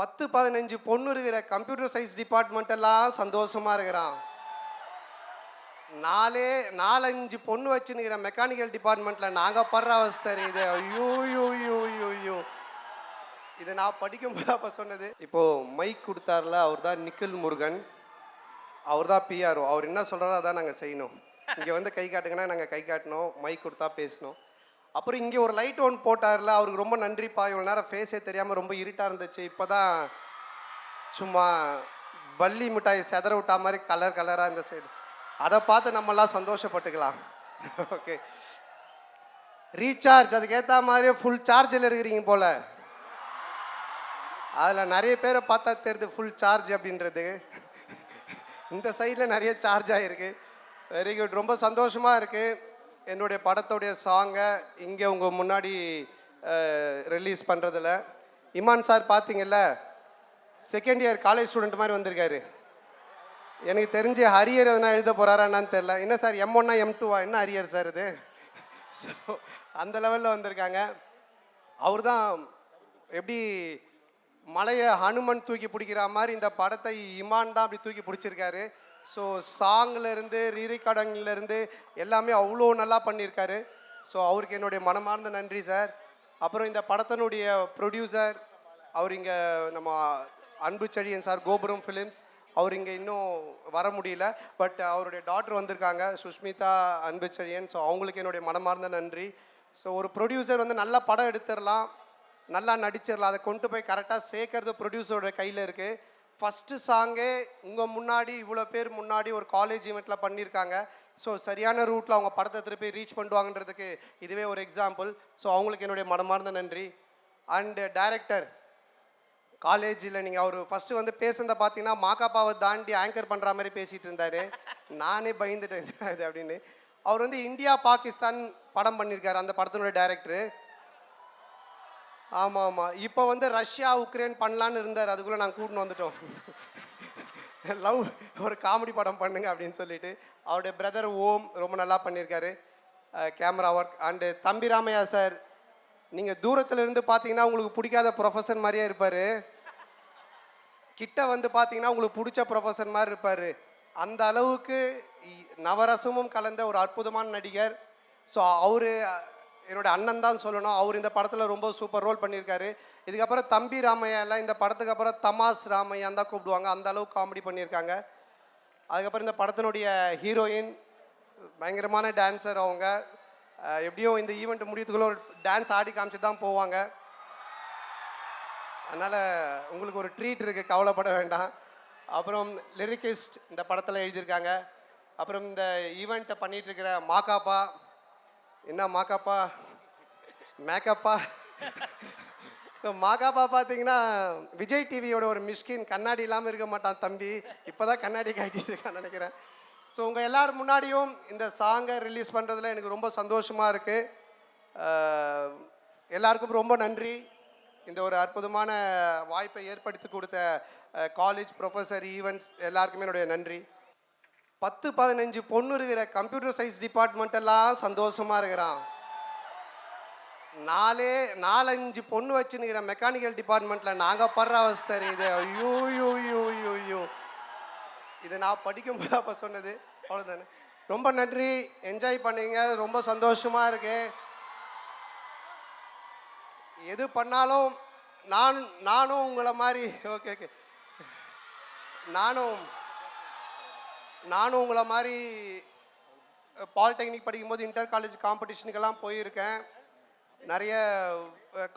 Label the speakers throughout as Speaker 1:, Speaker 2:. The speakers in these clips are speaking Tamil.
Speaker 1: பத்து பதினஞ்சு பொண்ணு இருக்கிற கம்ப்யூட்டர் சயின்ஸ் டிபார்ட்மெண்ட் எல்லாம் சந்தோஷமாக இருக்கிறான். நாலே நாலஞ்சு பொண்ணு வச்சுன்னுக்கிற மெக்கானிக்கல் டிபார்ட்மெண்ட்டில் நாங்கள் படுற அவஸ்தை இது ஐயோ ஐயோ ஐயோ ஐயோ ஐயோ. இது நான் படிக்கும்போது அப்போ சொன்னது இப்போது மைக் கொடுத்தார்ல அவர் தான் நிக்கில் முருகன். அவர் தான் பிஆர்ஓ அவர் என்ன சொல்கிறாரோ அதான் நாங்கள் செய்யணும். இங்கே வந்து கை காட்டுங்கன்னா நாங்கள் கை காட்டணும் மைக் கொடுத்தா பேசணும். அப்புறம் இங்கே ஒரு லைட் ஒன் போட்டார்ல அவருக்கு ரொம்ப நன்றிப்பா. இவ்வளோ நேரம் ஃபேஸே தெரியாமல் ரொம்ப இருட்டாக இருந்துச்சு. இப்போ தான் சும்மா பள்ளி மிட்டாய் செதற விட்டா மாதிரி கலர் கலராக இந்த சைடு அதை பார்த்து நம்மலாம் சந்தோஷப்பட்டுக்கலாம். ஓகே ரீசார்ஜ் அதுக்கேற்ற மாதிரியே ஃபுல் சார்ஜில் இருக்கிறீங்க போல். அதில் நிறைய பேரை பார்த்தா தெரியுது ஃபுல் சார்ஜ் அப்படின்றது. இந்த சைடில் நிறைய சார்ஜ் ஆகிருக்கு வெரி குட் ரொம்ப சந்தோஷமாக இருக்குது என்னுடைய படத்துடைய சாங்கை இங்கே உங்கள் முன்னாடி ரிலீஸ் பண்ணுறதுல இமான் சார் பார்த்தீங்கல்ல செகண்ட் இயர் காலேஜ் ஸ்டூடெண்ட் மாதிரி வந்திருக்காரு. எனக்கு தெரிஞ்சு ஹரியர் எதனா எழுத போகிறாரான்னு தெரில என்ன சார் எம் ஒன்னா எம் டூவா என்ன ஹரியர் சார் இது? ஸோ அந்த லெவலில் வந்திருக்காங்க. அவர் தான் எப்படி மலையை ஹனுமன் தூக்கி பிடிக்கிற மாதிரி இந்த படத்தை இமான் தான் அப்படி தூக்கி பிடிச்சிருக்காரு. ஸோ சாங்லேருந்து ரீரிகார்டிங்லேருந்து எல்லாமே அவ்வளோ நல்லா பண்ணியிருக்காரு ஸோ அவருக்கு என்னுடைய மனமார்ந்த நன்றி சார் அப்புறம் இந்த படத்தினுடைய ப்ரொடியூசர் அவர் இங்கே நம்ம அன்பு செழியன் சார் கோபுரம் ஃபிலிம்ஸ் அவர் இங்கே இன்னும் வர முடியல. பட் அவருடைய டாட்டர் வந்திருக்காங்க சுஷ்மிதா அன்பு செழியன். ஸோ அவங்களுக்கு என்னுடைய மனமார்ந்த நன்றி. ஸோ ஒரு ப்ரொடியூசர் வந்து நல்ல படம் எடுத்துடலாம் நல்லா நடிச்சிடலாம் அதை கொண்டு போய் கரெக்டாக சேர்க்கறது ப்ரொடியூசரோட கையில் இருக்குது ஃபஸ்ட்டு சாங்கே உங்கள் முன்னாடி இவ்வளோ பேர் முன்னாடி ஒரு காலேஜ் ஈவெண்ட்டில் பண்ணியிருக்காங்க. ஸோ சரியான ரூட்டில் அவங்க படத்தை திருப்பி ரீச் பண்ணுவாங்கன்றதுக்கு இதுவே ஒரு எக்ஸாம்பிள் ஸோ அவங்களுக்கு என்னுடைய மனமார்ந்த நன்றி. அண்டு டைரக்டர் காலேஜில் நீங்கள் அவர் ஃபஸ்ட்டு வந்து பேசுனதை பார்த்தீங்கன்னா மாக்காப்பாவை தாண்டி ஆங்கர் பண்ணுற மாதிரி பேசிகிட்டு இருந்தார். நானே பயந்துட்டேன் அது அப்படின்னு. அவர் வந்து இந்தியா பாகிஸ்தான் படம் பண்ணியிருக்காரு அந்த படத்தினுடைய டைரக்டரு ஆமாம் ஆமாம் இப்போ வந்து ரஷ்யா உக்ரைன் பண்ணலான்னு இருந்தார். அதுக்குள்ளே நாங்கள் கூட்டின்னு வந்துட்டோம். லவ் ஒரு காமெடி படம் பண்ணுங்க அப்படின்னு சொல்லிட்டு. அவருடைய பிரதர் ஓம் ரொம்ப நல்லா பண்ணியிருக்காரு. கேமரா ஒர்க் அண்டு தம்பி ராமையா சார் நீங்கள் தூரத்தில் இருந்து பார்த்தீங்கன்னா உங்களுக்கு பிடிக்காத ப்ரொஃபஸர் மாதிரியே இருப்பார். கிட்ட வந்து பார்த்தீங்கன்னா உங்களுக்கு பிடிச்ச ப்ரொஃபஸர் மாதிரி இருப்பார். அந்த அளவுக்கு இ- நவரசமும் கலந்த ஒரு அற்புதமான நடிகர். ஸோ அவர் என்னோட அண்ணன் தான் சொல்லணும். அவர் இந்த படத்தில் ரொம்ப சூப்பர் ரோல் பண்ணியிருக்காரு. இதுக்கப்புறம் தம்பி ராமையா எல்லாம் இந்த படத்துக்கு அப்புறம் தமாஸ் ராமையான் தான் கூப்பிடுவாங்க. அந்த அளவுக்கு காமெடி பண்ணியிருக்காங்க. அதுக்கப்புறம் இந்த படத்தினுடைய ஹீரோயின் பயங்கரமான டான்ஸர் அவங்க. எப்படியோ எப்படியும் இந்த ஈவெண்ட் முடியறதுக்குள்ள ஒரு டான்ஸ் ஆடி காமிச்சிட்டு தான் போவாங்க. அதனால் உங்களுக்கு ஒரு ட்ரீட் இருக்குது கவலைப்பட வேண்டாம். அப்புறம் லிரிக்கிஸ்ட் இந்த படத்தில் எழுதியிருக்காங்க. அப்புறம் இந்த ஈவெண்ட்டை பண்ணிகிட்ருக்கிற மாக்காப்பா என்ன மாக்காப்பா? மேக்கப்பா? ஸோ மாகாப்பா பார்த்தீங்கன்னா விஜய் டிவியோட ஒரு மிஷ்கின் கண்ணாடி இல்லாமல் இருக்க மாட்டான் தம்பி. இப்போ தான் கண்ணாடி காட்டிட்டு இருக்கான்னு நினைக்கிறேன். ஸோ உங்கள் எல்லார் முன்னாடியும் இந்த சாங்கை ரிலீஸ் பண்ணுறதுல எனக்கு ரொம்ப சந்தோஷமாக இருக்குது எல்லாருக்கும் ரொம்ப நன்றி. இந்த ஒரு அற்புதமான வாய்ப்பை ஏற்படுத்தி கொடுத்த காலேஜ் ப்ரொஃபஸர் ஈவெண்ட்ஸ் எல்லாருக்குமே என்னுடைய நன்றி. பத்து பதினஞ்சு பொண்ணு இருக்கிற கம்ப்யூட்டர் சயின்ஸ் டிபார்ட்மெண்ட் எல்லாம் சந்தோஷமாக இருக்கிறான். நாலே நாலஞ்சு பொண்ணு வச்சுன்னுக்கிற மெக்கானிக்கல் டிபார்ட்மெண்ட்டில் நாங்கள் படுற அவஸ்தை இது ஐயோ ஐயோ ஐயோ ஐயோ ஐயோ. இது நான் படிக்கும்போது அப்போ சொன்னது. அவ்வளோதானே ரொம்ப நன்றி. என்ஜாய் பண்ணீங்க. ரொம்ப சந்தோஷமாக இருக்கு. எது பண்ணாலும் நான் நானும் உங்களை மாதிரி. ஓகே ஓகே நானும் நானும் உங்களை மாதிரி பாலிடெக்னிக் படிக்கும்போது இன்டர் காலேஜ் காம்படிஷனுக்கெல்லாம் போயிருக்கேன். நிறைய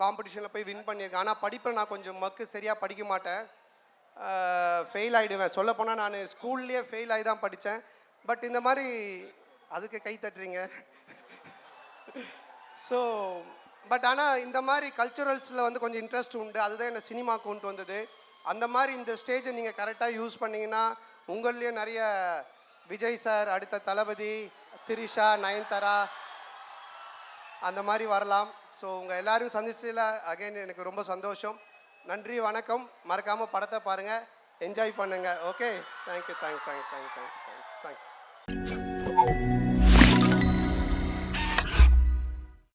Speaker 1: காம்படிஷனில் போய் வின் பண்ணியிருக்கேன். ஆனால் படிப்பில் நான் கொஞ்சம் மக்கு சரியாக படிக்க மாட்டேன். ஃபெயில் ஆகிடுவேன் சொல்லப்போனால் நான் ஸ்கூல்லேயே ஃபெயில் ஆகி தான் படித்தேன். பட் இந்த மாதிரி அதுக்கு கை தட்டுறீங்க. ஸோ பட் ஆனால் இந்த மாதிரி கல்ச்சுரல்ஸில் வந்து கொஞ்சம் இன்ட்ரெஸ்ட் உண்டு. அதுதான் என்னை சினிமா கொண்டு வந்தது. அந்த மாதிரி இந்த ஸ்டேஜை நீங்கள் கரெக்டாக யூஸ் பண்ணிங்கன்னா உங்கள்லேயும் நிறைய விஜய் சார் அடுத்த தளபதி திரிஷா நயன்தாரா அந்த மாதிரி வரலாம். ஸோ உங்கள் எல்லாரும் சந்திச்சதில் அகைன் எனக்கு ரொம்ப சந்தோஷம். நன்றி வணக்கம். மறக்காமல் படத்தை பாருங்கள் என்ஜாய் பண்ணுங்கள் okay thank you thanks thanks thanks thanks thanks